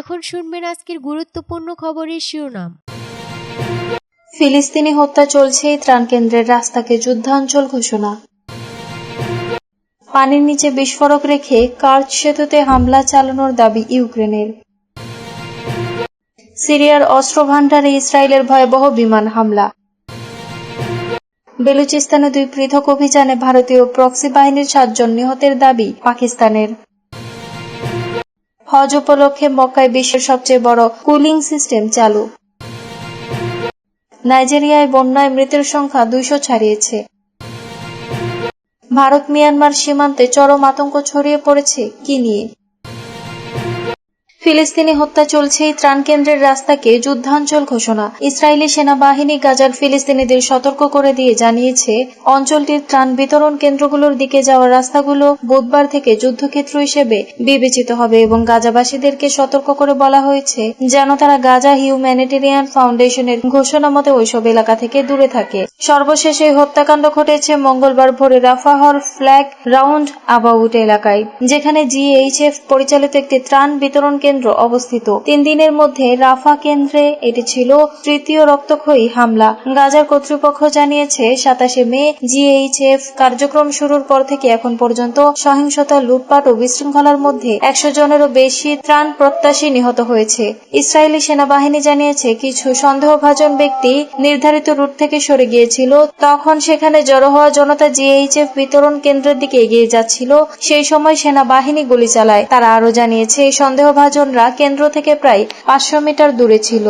এখন শুনবেন আজকের গুরুত্বপূর্ণ খবরের শিরোনাম। ফিলিস্তিনি হত্যা চলছেই ত্রাণ কেন্দ্রের রাস্তাকে যুদ্ধাঞ্চল ঘোষণা। পানির নিচে বিস্ফোরক রেখে কার্চ সেতুতে হামলা চালানোর দাবি ইউক্রেনের। সিরিয়ার অস্ত্র ভাণ্ডারে ইসরায়েলের ভয়াবহ বিমান হামলা। বেলুচিস্তানে দুই পৃথক অভিযানে ভারতীয় প্রক্সি বাহিনীর সাতজন নিহতের দাবি পাকিস্তানের। হজ উপলক্ষে মক্কায় বিশ্বের সবচেয়ে বড় কুলিং সিস্টেম চালু। নাইজেরিয়ায় বন্যায় মৃতের সংখ্যা দুইশো ছাড়িয়েছে। ভারত মিয়ানমার সীমান্তে চরম আতঙ্ক ছড়িয়ে পড়েছে কি নিয়ে ফিলিস্তিনি হত্যা চলছেই ত্রাণ কেন্দ্রের রাস্তাকে যুদ্ধাঞ্চল ঘোষণা। ইসরায়েলি সেনাবাহিনী গাজার ফিলিস্তিনিদের সতর্ক করে দিয়ে জানিয়েছে, অঞ্চলটির ত্রাণ বিতরণ কেন্দ্রগুলোর দিকে যাওয়ার রাস্তাগুলো বুধবার থেকে যুদ্ধক্ষেত্র হিসেবে বিবেচিত হবে এবং গাজাবাসীদেরকে সতর্ক করে বলা হয়েছে যেন তারা গাজা হিউম্যানিটেরিয়ান ফাউন্ডেশনের ঘোষণা মতে ওইসব এলাকা থেকে দূরে থাকে। সর্বশেষ এই হত্যাকাণ্ড ঘটেছে মঙ্গলবার ভোরে রাফাহর ফ্ল্যাগ রাউন্ড আবাউট এলাকায়, যেখানে জিএইচএফ পরিচালিত একটি ত্রাণ বিতরণ কেন্দ্র অবস্থিত। তিন দিনের মধ্যে রাফা কেন্দ্রে এটি ছিল তৃতীয় রক্তক্ষয়ী হামলা। গাজার কর্তৃপক্ষ জানিয়েছে, সাতাশে মে জিএইচএফ কার্যক্রম শুরুর পর থেকে এখন পর্যন্ত সহিংসতা, লুটপাট ও বিশৃঙ্খলার মধ্যে একশো জনেরও বেশি ত্রাণ প্রত্যাশী নিহত হয়েছে। ইসরায়েলি সেনাবাহিনী জানিয়েছে, কিছু সন্দেহভাজন ব্যক্তি নির্ধারিত রুট থেকে সরে গিয়েছিল। তখন সেখানে জড়ো হওয়া জনতা জিএইচএফ বিতরণ কেন্দ্রের দিকে এগিয়ে যাচ্ছিল। সেই সময় সেনাবাহিনী গুলি চালায়। তারা আরও জানিয়েছে এই সন্দেহভাজনরা কেন্দ্র থেকে প্রায় পাঁচশো মিটার দূরে ছিল।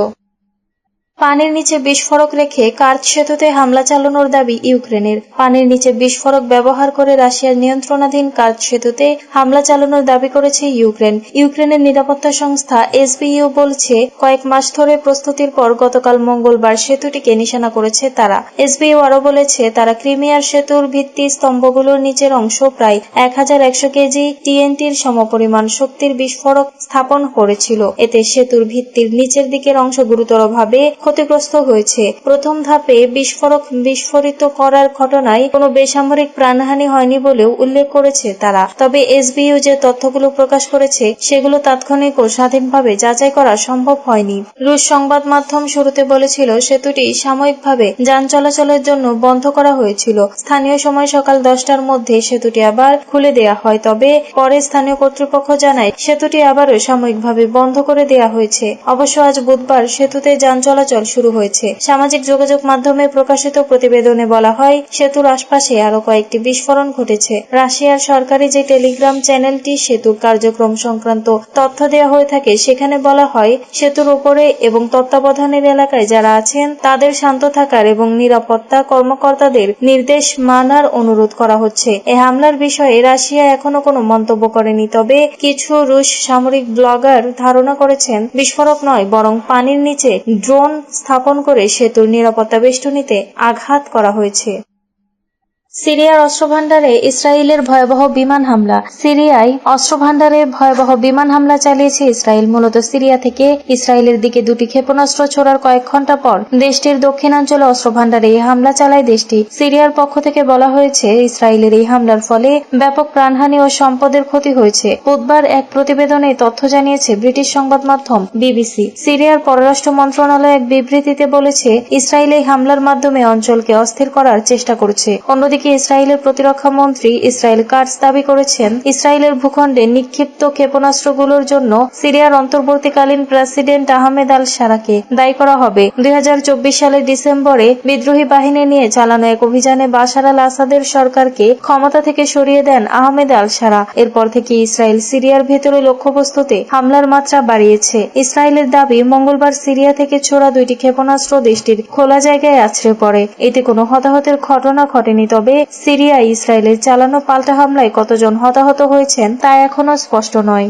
পানির নিচে বিস্ফোরক রেখে কার্চ সেতুতে হামলা চালানোর দাবি ইউক্রেনের। পানির নিচে বিস্ফোরক ব্যবহার করে রাশিয়ার নিয়ন্ত্রণাধীন কার্চ সেতুতে হামলা চালানোর দাবি করেছে ইউক্রেন। ইউক্রেনের নিরাপত্তা সংস্থা এসবিইউ বলছে, কয়েক মাস ধরে প্রস্তুতির পর গতকাল মঙ্গলবার সেতুটিকে নিশানা করেছে তারা। এসবিইউ আরও বলেছে, তারা ক্রিমিয়ার সেতুর ভিত্তি স্তম্ভগুলোর নিচের অংশ প্রায় এক হাজার একশো কেজি টিএনটির সমপরিমাণ শক্তির বিস্ফোরক স্থাপন করেছিল। এতে সেতুর ভিত্তির নিচের দিকের অংশ গুরুতরভাবে ক্ষতিগ্রস্ত হয়েছে। প্রথম ধাপে বিস্ফোরক বিস্ফোরিত করার ঘটনায় কোনো বেসামরিক প্রাণহানি হয়নি বলেও উল্লেখ করেছে তারা। তবে এসবিইউ যে তথ্যগুলো প্রকাশ করেছে, সেগুলো তাৎক্ষণিক ও স্বাধীনভাবে যাচাই করা সম্ভব হয়নি। রুশ সংবাদ মাধ্যম শুরুতে বলেছিল, সেতুটি সাময়িকভাবে যান চলাচলের জন্য বন্ধ করা হয়েছিল। স্থানীয় সময় সকাল দশটার মধ্যে সেতুটি আবার খুলে দেয়া হয়। তবে পরে স্থানীয় কর্তৃপক্ষ জানায়, সেতুটি আবারও সাময়িকভাবে বন্ধ করে দেয়া হয়েছে। অবশ্য আজ বুধবার সেতুতে যান চলাচল শুরু হয়েছে। সামাজিক যোগাযোগ মাধ্যমে প্রকাশিত প্রতিবেদনে বলা হয়, সেতুর আশপাশে আরও কয়েকটি বিস্ফোরণ ঘটেছে। রাশিয়ার সরকারি যে টেলিগ্রাম চ্যানেলটি, সেতুর কার্যক্রম সংক্রান্ত তথ্য দেওয়া হয়ে থাকে, সেখানে বলা হয়, সেতুর উপরে এবং তত্ত্বাবধানের এলাকায় যারা আছেন, তাদের শান্ত থাকার এবং নিরাপত্তা কর্মকর্তাদের নির্দেশ মানার অনুরোধ করা হচ্ছে। এ হামলার বিষয়ে রাশিয়া এখনও কোনো মন্তব্য করেনি, তবে কিছু রুশ সামরিক ব্লগার ধারণা করেছেন, বিস্ফোরক নয়, বরং পানির নিচে ড্রোন স্থাপন করে সেতুর নিরাপত্তা বেষ্টনীতে আঘাত করা হয়েছে। সিরিয়ার অস্ত্রভাণ্ডারে ইসরায়েলের ভয়াবহ বিমান হামলা। সিরিয়ায় অস্ত্রভাণ্ডারে ভয়াবহ বিমান হামলা চালিয়েছে ইসরায়েল, মূলত সিরিয়া থেকে ইসরায়েলের দিকে দুটি ক্ষেপণাস্ত্র ছোড়ার কয়েক ঘণ্টা পর দেশটির দক্ষিণাঞ্চলে অস্ত্রভাণ্ডারে এই হামলা চালায় দেশটি। সিরিয়ার পক্ষ থেকে বলা হয়েছে, ইসরায়েলের এই হামলার ফলে ব্যাপক প্রাণহানি ও সম্পদের ক্ষতি হয়েছে। বুধবার এক প্রতিবেদনে তথ্য জানিয়েছে ব্রিটিশ সংবাদ মাধ্যম বিবিসি। সিরিয়ার পররাষ্ট্র মন্ত্রণালয় এক বিবৃতিতে বলেছে, ইসরায়েল এই হামলার মাধ্যমে অঞ্চলকে অস্থির করার চেষ্টা করছে। অন্যদিকে ইসরায়েলের প্রতিরক্ষা মন্ত্রী ইসরায়েল কার্স দাবি করেছেন, ইসরায়েলের ভূখণ্ডে নিক্ষিপ্ত ক্ষেপণাস্ত্রগুলোর জন্য সিরিয়ার অন্তর্বর্তীকালীন প্রেসিডেন্ট আহমেদ আল সারাকে দায়ী করা হবে। দুই হাজার চব্বিশ সালের ডিসেম্বরে বিদ্রোহী বাহিনী নিয়ে চালানো এক অভিযানে বাশার আল আসাদের সরকারকে ক্ষমতা থেকে সরিয়ে দেন আহমেদ আল সারা। এরপর থেকে ইসরায়েল সিরিয়ার ভেতরে লক্ষ্যবস্তুতে হামলার মাত্রা বাড়িয়েছে। ইসরায়েলের দাবি, মঙ্গলবার সিরিয়া থেকে ছোড়া দুইটি ক্ষেপণাস্ত্র দেশটির খোলা জায়গায় আছড়ে পড়ে। এতে কোনো হতাহতের ঘটনা ঘটেনি, তবে সিরিয়ায় ইসরায়েলের চালানো পাল্টা হামলায় কতজন হতাহত হয়েছেন তা এখনও স্পষ্ট নয়।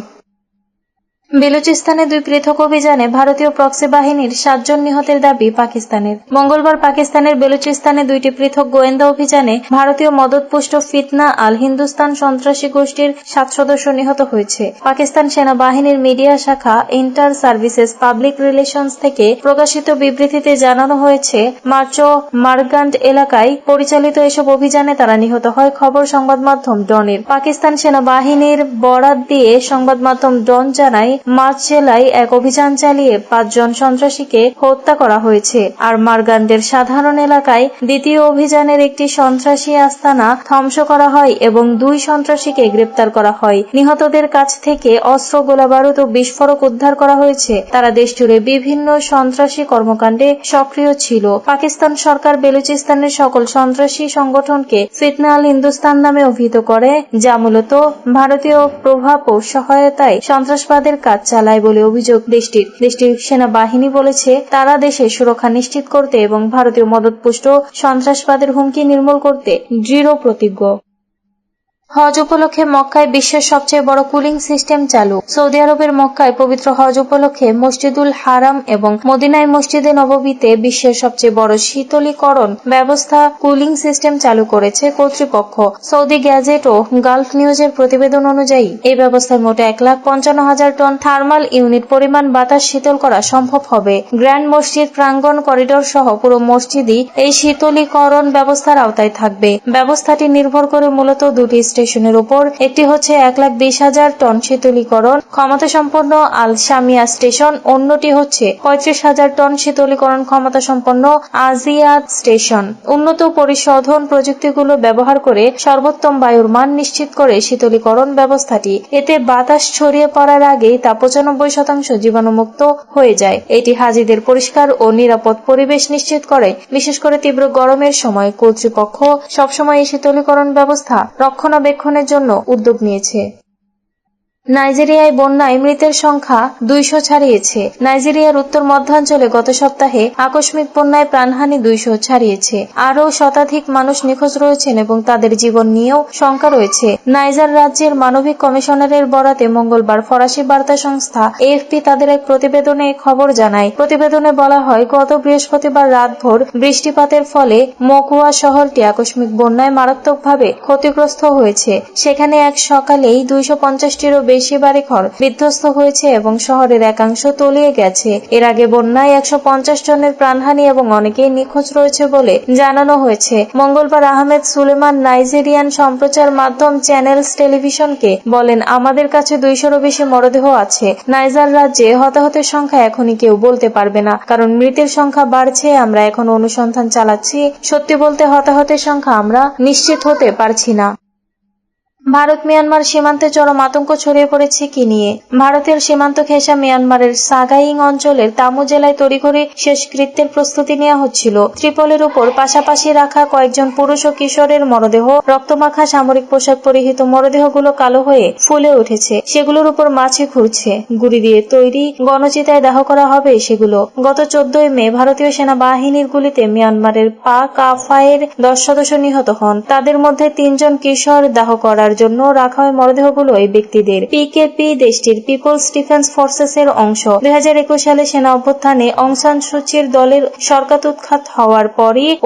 বেলুচিস্তানে দুই পৃথক অভিযানে ভারতীয় প্রক্সি বাহিনীর সাতজন নিহতের দাবি পাকিস্তানের। মঙ্গলবার পাকিস্তানের বেলুচিস্তানে দুইটি পৃথক গোয়েন্দা অভিযানে ভারতীয় মদতপুষ্ট ফিতনা আল হিন্দুস্তান সন্ত্রাসী গোষ্ঠীর সাত সদস্য নিহত হয়েছে। পাকিস্তান সেনাবাহিনীর মিডিয়া শাখা ইন্টার সার্ভিসেস পাবলিক রিলেশনস থেকে প্রকাশিত বিবৃতিতে জানানো হয়েছে, মার্চো মার্গান্ড এলাকায় পরিচালিত এসব অভিযানে তারা নিহত হয়, খবর সংবাদ মাধ্যম ডনের। পাকিস্তান সেনাবাহিনীর বরাত দিয়ে সংবাদ মাধ্যম ডন জানায় মার্চ জেলায় এক অভিযান চালিয়ে পাঁচজন সন্ত্রাসীকে হত্যা করা হয়েছে। আর মারগান্ডের সাধারণ এলাকায় দ্বিতীয় অভিযানের একটি সন্ত্রাসী আস্তানা ধ্বংস করা হয় এবং দুই সন্ত্রাসীকে গ্রেপ্তার করা হয়। নিহতদের কাছ থেকে অস্ত্র, গোলাবারুদ ও বিস্ফোরক উদ্ধার করা হয়েছে। তারা দেশজুড়ে বিভিন্ন সন্ত্রাসী কর্মকাণ্ডে সক্রিয় ছিল। পাকিস্তান সরকার বেলুচিস্তানের সকল সন্ত্রাসী সংগঠনকে ফিতনা হিন্দুস্তান নামে অভিহিত করে, যা মূলত ভারতীয় প্রভাব ও সহায়তায় সন্ত্রাসবাদের কাজ চালায় বলে অভিযোগ দেশটির। দেশটির সেনাবাহিনী বলেছে, তারা দেশে সুরক্ষা নিশ্চিত করতে এবং ভারতীয় মদতপুষ্ট সন্ত্রাসবাদের হুমকি নির্মূল করতে দৃঢ় প্রতিজ্ঞ। হজ উপলক্ষে মক্কায় বিশ্বের সবচেয়ে বড় কুলিং সিস্টেম চালু। সৌদি আরবের মক্কায় পবিত্র হজ উপলক্ষে মসজিদুল হারাম এবং মদিনায় মসজিদে নববীতে বিশ্বের সবচেয়ে বড় শীতলীকরণ ব্যবস্থা কুলিং সিস্টেম চালু করেছে কর্তৃপক্ষ। সৌদি গ্যাজেট ও গালফ নিউজের প্রতিবেদন অনুযায়ী, এই ব্যবস্থায় মোট এক লাখ পঞ্চান্ন হাজার টন থার্মাল ইউনিট পরিমাণ বাতাস শীতল করা সম্ভব হবে। গ্র্যান্ড মসজিদ প্রাঙ্গন করিডোর সহ পুরো মসজিদই এই শীতলীকরণ ব্যবস্থার আওতায় থাকবে। ব্যবস্থাটি নির্ভর করে মূলত দুটি স্টেশনের উপর একটি হচ্ছে এক লাখ বিশ হাজার টন শীতলীকরণ ক্ষমতা সম্পন্ন আল সামিয়া স্টেশন, অন্যটি হচ্ছে পঁয়ত্রিশ হাজার টন শীতলীকরণ ক্ষমতা সম্পন্ন আজিয়াদ স্টেশন। উন্নত পরিশোধন প্রযুক্তিগুলো ব্যবহার করে সর্বোত্তম বায়ুর মান নিশ্চিত করে শীতলীকরণ ব্যবস্থাটি। এতে বাতাস ছড়িয়ে পড়ার আগেই তা পঁচানব্বই শতাংশ জীবাণুমুক্ত হয়ে যায়। এটি হাজিদের পরিষ্কার ও নিরাপদ পরিবেশ নিশ্চিত করে। বিশেষ করে তীব্র গরমের সময় কর্তৃপক্ষ সবসময় এই শীতলীকরণ ব্যবস্থা রক্ষণাবেক্ষণের জন্য উদ্যোগ নিয়েছে। নাইজেরিয়ায় বন্যায় মৃতের সংখ্যা দুইশো ছাড়িয়েছে। নাইজেরিয়ার উত্তর মধ্যাঞ্চলে গত সপ্তাহে আকস্মিক বন্যায় প্রাণহানি দুইশো ছাড়িয়েছে। আরও শতাধিক মানুষ নিখোঁজ রয়েছেন এবং তাদের জীবন নিয়েও শঙ্কা রয়েছে। নাইজার রাজ্যের মানবিক কমিশনারের বরাতে মঙ্গলবার ফরাসি বার্তা সংস্থা এএফপি তাদের এক প্রতিবেদনে খবর জানায়। প্রতিবেদনে বলা হয়, গত বৃহস্পতিবার রাতভর বৃষ্টিপাতের ফলে মকুয়া শহরটি আকস্মিক বন্যায় মারাত্মকভাবে ক্ষতিগ্রস্ত হয়েছে। সেখানে এক সকালেই দুইশো পঞ্চাশটিরও বেশি বাড়িঘর বিধ্বস্ত হয়েছে এবং শহরের একাংশ তলিয়ে গেছে। এর আগে বন্যায় একশো পঞ্চাশ জনের প্রাণহানি এবং অনেকেই নিখোঁজ রয়েছে বলে জানানো হয়েছে। মঙ্গলবার আহমেদ সুলেমান নাইজেরিয়ান সম্প্রচার মাধ্যম চ্যানেলস টেলিভিশনকে বলেন, আমাদের কাছে দুইশোরও বেশি মরদেহ আছে। নাইজার রাজ্যে হতাহতের সংখ্যা এখনই কেউ বলতে পারবে না। কারণ মৃতের সংখ্যা বাড়ছে, আমরা এখন অনুসন্ধান চালাচ্ছি। সত্যি বলতে হতাহতের সংখ্যা আমরা নিশ্চিত হতে পারছি না। ভারত মিয়ানমার সীমান্তে চরম আতঙ্ক ছড়িয়ে পড়েছে কি নিয়ে। ভারতের সীমান্ত ঘেঁষা মিয়ানমারের সাগাইং অঞ্চলের তামু জেলায় তড়িঘড়ি শেষকৃত্যের প্রস্তুতি নেওয়া হচ্ছিল। ত্রিপলের উপর পাশাপাশি রাখা কয়েকজন পুরুষ ও কিশোরের মরদেহ, রক্তমাখা সামরিক পোশাক পরিহিত মরদেহগুলো কালো হয়ে ফুলে উঠেছে। সেগুলোর উপর মাছি ঘুরছে। গুড়ি দিয়ে তৈরি গণচিতায় দাহ করা হবে সেগুলো। গত চোদ্দই মে ভারতীয় সেনাবাহিনীর গুলিতে মিয়ানমারের পাক আফায়ের দশ সদস্য নিহত হন। তাদের মধ্যে তিনজন কিশোর দাহ করার জন্য রাখা হয় মরদেহগুলো এই ব্যক্তিদের। পিকেপি দেশটির পিপলস ডিফেন্স ফোর্সেস এর অংশ। দু হাজার একুশ সালে সেনা অভ্যুত্থানে অংশান সূচির দলের সরকার উৎখাত হওয়ার পরই